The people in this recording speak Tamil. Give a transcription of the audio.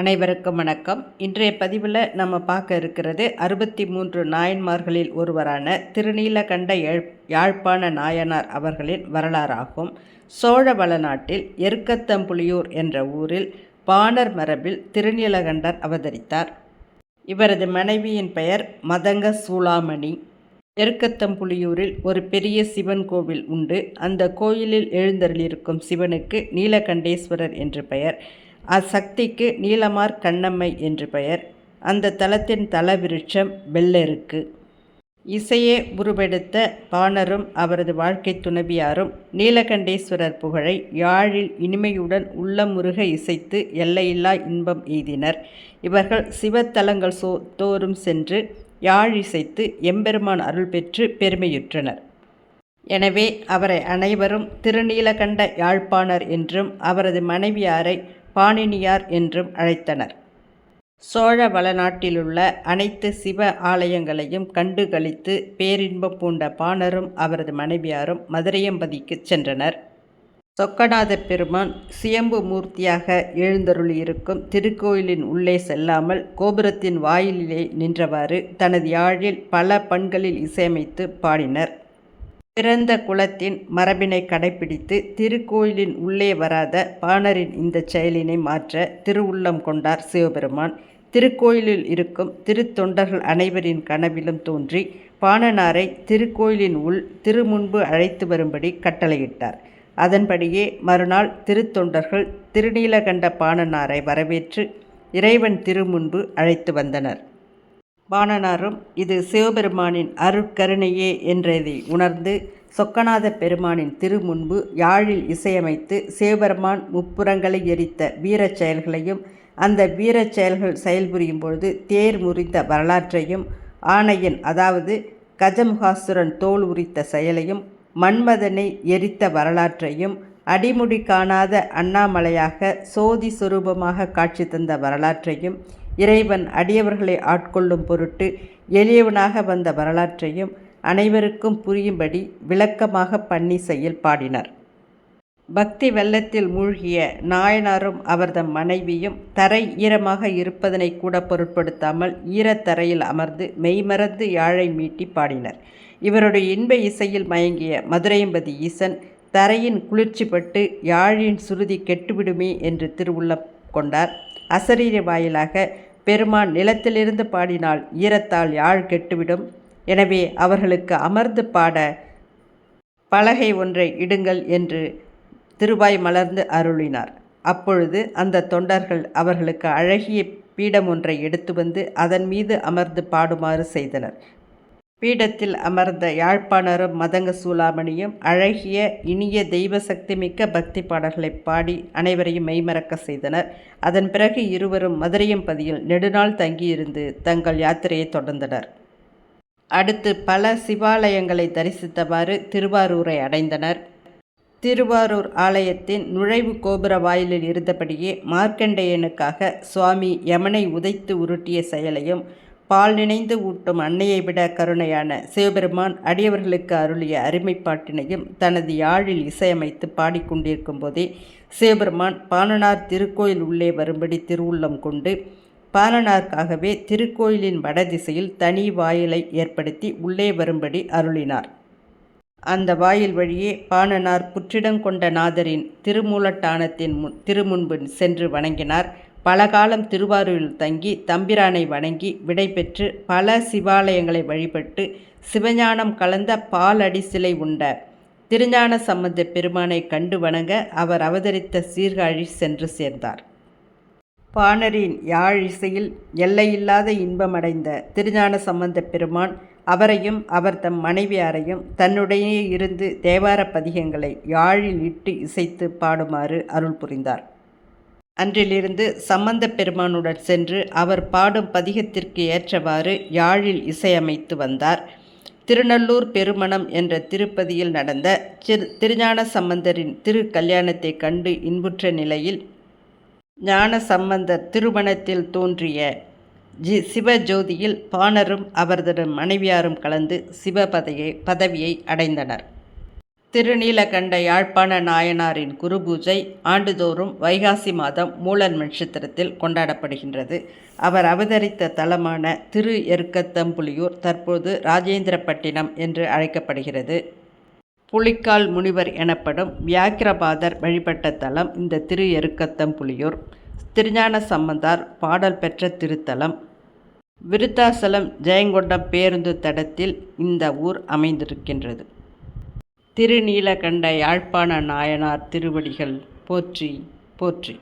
அனைவருக்கும் வணக்கம். இன்றைய பதிவில் நம்ம பார்க்க இருக்கிறது அறுபத்தி மூன்று நாயன்மார்களில் ஒருவரான திருநீலகண்ட யாழ்ப்பாண நாயனார் அவர்களின் வரலாறாகும். சோழ வளநாட்டில் எருக்கத்தம்புலியூர் என்ற ஊரில் பாணர் மரபில் திருநீலகண்டர் அவதரித்தார். இவரது மனைவியின் பெயர் மதங்க சூளாமணி. எருக்கத்தம்புலியூரில் ஒரு பெரிய சிவன் கோவில் உண்டு. அந்த கோயிலில் எழுந்தருளிருக்கும் சிவனுக்கு நீலகண்டேஸ்வரர் என்று பெயர். அச்சக்திக்கு நீலமார் கண்ணம்மை என்று பெயர். அந்த தலத்தின் தலவிருட்சம் வெள்ளெருக்கு. இசையே உருவெடுத்த பாணரும் அவரது வாழ்க்கை துணைவியாரும் நீலகண்டேஸ்வரர் புகழை யாழில் இனிமையுடன் உள்ளமுருக இசைத்து எல்லையில்லா இன்பம் எய்தினர். இவர்கள் சிவத்தலங்கள் சோ தோறும் சென்று யாழ் இசைத்து எம்பெருமான் அருள் பெற்று பெருமையுற்றனர். எனவே அவரை அனைவரும் திருநீலகண்ட யாழ்ப்பாணர் என்றும் அவரது மனைவியாரை பாணினியார் என்றும் அழைத்தனர். சோழ வளநாட்டிலுள்ள அனைத்து சிவ ஆலயங்களையும் கண்டு கழித்து பேரின்பம் பூண்ட பாணரும் அவரது மனைவியாரும் மதுரையம்பதிக்கு சென்றனர். சொக்கநாத பெருமான் சுயம்பு மூர்த்தியாக எழுந்தருளியிருக்கும் திருக்கோயிலின் உள்ளே செல்லாமல் கோபுரத்தின் வாயிலிலே நின்றவாறு தனது யாழில் பல பண்களில் இசையமைத்து பாடினர். பிறந்த குலத்தின் மரபினை கடைபிடித்து திருக்கோயிலின் உள்ளே வராத பாணரின் இந்த செயலினை மாற்ற திருவுள்ளம் கொண்டார் சிவபெருமான். திருக்கோயிலில் இருக்கும் திருத்தொண்டர்கள் அனைவரின் கனவிலும் தோன்றி பாணனாரை திருக்கோயிலின் உள் திருமுன்பு அழைத்து வரும்படி கட்டளையிட்டார். அதன்படியே மறுநாள் திருத்தொண்டர்கள் திருநீலகண்ட பாணனாரை வரவேற்று இறைவன் திருமுன்பு அழைத்து வந்தனர். பாணனாரும் இது சிவபெருமானின் அருட்கருணையே என்றதை உணர்ந்து சொக்கநாத பெருமானின் திருமுன்பு யாழில் இசையமைத்து சிவபெருமான் முப்புறங்களை எரித்த வீரச் செயல்களையும் அந்த வீரச் செயல்கள் செயல்புரியும் பொழுது தேர் முறிந்த வரலாற்றையும் ஆணையன் அதாவது கஜமுகாசுரன் தோல் உரித்த செயலையும் மன்மதனை எரித்த வரலாற்றையும் அடிமுடி காணாத அண்ணாமலையாக சோதி சுரூபமாக காட்சி தந்த வரலாற்றையும் இறைவன் அடியவர்களை ஆட்கொள்ளும் பொருட்டு எளியவனாக வந்த வரலாற்றையும் அனைவருக்கும் புரியும்படி விளக்கமாக பண்ணி செயல் பக்தி வெள்ளத்தில் மூழ்கிய நாயனாரும் அவர்தம் மனைவியும் தரை ஈரமாக இருப்பதனை கூட பொருட்படுத்தாமல் ஈரத்தரையில் அமர்ந்து மெய்மறந்து யாழை மீட்டி பாடினர். இவருடைய இன்ப இசையில் மயங்கிய மதுரையம்பதி ஈசன் தரையின் குளிர்ச்சி பட்டு யாழின் சுருதி கெட்டுவிடுமே என்று திருவுள்ளம் கொண்டார். அசரீர வாயிலாக பெருமான் நிலத்திலிருந்து பாடினால் ஈரத்தால் யாழ் கெட்டுவிடும். எனவே அவர்களுக்கு அமர்ந்து பாட பலகை ஒன்றை இடுங்கள் என்று திருவாய் மலர்ந்து அருளினார். அப்பொழுது அந்த தொண்டர்கள் அவர்களுக்கு அழகிய பீடம் ஒன்றை எடுத்து வந்து அதன் மீது அமர்ந்து பாடுமாறு செய்தனர். பீடத்தில் அமர்ந்த யாழ்ப்பாணரும் மதங்க சூளாமணியும் அழகிய இனிய தெய்வ சக்தி மிக்க பக்தி பாடல்களை பாடி அனைவரையும் மெய்மறக்க செய்தனர். அதன் பிறகு இருவரும் மதுரையம்பதியில் நெடுநாள் தங்கியிருந்து தங்கள் யாத்திரையை தொடர்ந்தனர். அடுத்து பல சிவாலயங்களை தரிசித்தவாறு திருவாரூரை அடைந்தனர். திருவாரூர் ஆலயத்தின் நுழைவு கோபுர வாயிலில் இருந்தபடியே மார்க்கண்டேயனுக்காக சுவாமி யமனை உதைத்து உருட்டிய செயலையும் பால் நினைந்து ஊட்டும் அன்னையை விட கருணையான சிவபெருமான் அடியவர்களுக்கு அருளிய அருமைப்பாட்டினையும் தனது யாழில் இசையமைத்து பாடிக்கொண்டிருக்கும் போதே சிவபெருமான் பாலனார் திருக்கோயில் உள்ளே வரும்படி திருவுள்ளம் கொண்டு பாலனாருக்காகவே திருக்கோயிலின் வடதிசையில் தனி வாயிலை ஏற்படுத்தி உள்ளே வரும்படி அருளினார். அந்த வாயில் வழியே பாணனார் புற்றிடங்கொண்ட நாதரின் திருமூலட்டானத்தின் முன் திருமுன்பு சென்று வணங்கினார். பல காலம் திருவாரூரில் தங்கி தம்பிரானை வணங்கி விடைபெற்று பல சிவாலயங்களை வழிபட்டு சிவஞானம் கலந்த பாலடி சிலை உண்ட திருஞான சம்பந்த பெருமானை கண்டு வணங்க அவர் அவதரித்த சீர்காழி சென்று சேர்ந்தார். பாணரின் யாழ் இசையில் எல்லையில்லாத இன்பமடைந்த திருஞான சம்பந்த பெருமான் அவரையும் அவர் தம் மனைவியாரையும் தன்னுடைய இருந்து தேவார பதிகங்களை யாழில் இட்டு இசைத்து பாடுமாறு அருள் புரிந்தார். அன்றிலிருந்து சம்பந்த பெருமானுடன் சென்று அவர் பாடும் பதிகத்திற்கு ஏற்றவாறு யாழில் இசையமைத்து வந்தார். திருநல்லூர் பெருமணம் என்ற திருப்பதியில் நடந்த சிறு திருஞான சம்பந்தரின் திரு கல்யாணத்தை கண்டு இன்புற்ற நிலையில் ஞான சம்பந்தர் திருமணத்தில் தோன்றிய ஜி சிவஜோதியில் பாணரும் அவரது மனைவியாரும் கலந்து சிவபதையை பதவியை அடைந்தனர். திருநீலகண்ட யாழ்ப்பாண நாயனாரின் குருபூஜை ஆண்டுதோறும் வைகாசி மாதம் மூலன் நட்சத்திரத்தில் கொண்டாடப்படுகின்றது. அவர் அவதரித்த தலமான திரு எருக்கத்தம்புலியூர் தற்போது ராஜேந்திரப்பட்டினம் என்று அழைக்கப்படுகிறது. புலிக்கால் முனிவர் எனப்படும் வியாக்கிரபாதர் வழிபட்ட தலம் இந்த திரு எருக்கத்தம்புலியூர். திருஞான சம்பந்தார் பாடல் பெற்ற திருத்தலம். விருத்தாசலம் ஜெயங்கொண்டம் பேருந்து தடத்தில் இந்த ஊர் அமைந்திருக்கின்றது. திருநீலகண்ட யாழ்ப்பாண நாயனார் திருவடிகள் போற்றி போற்றி.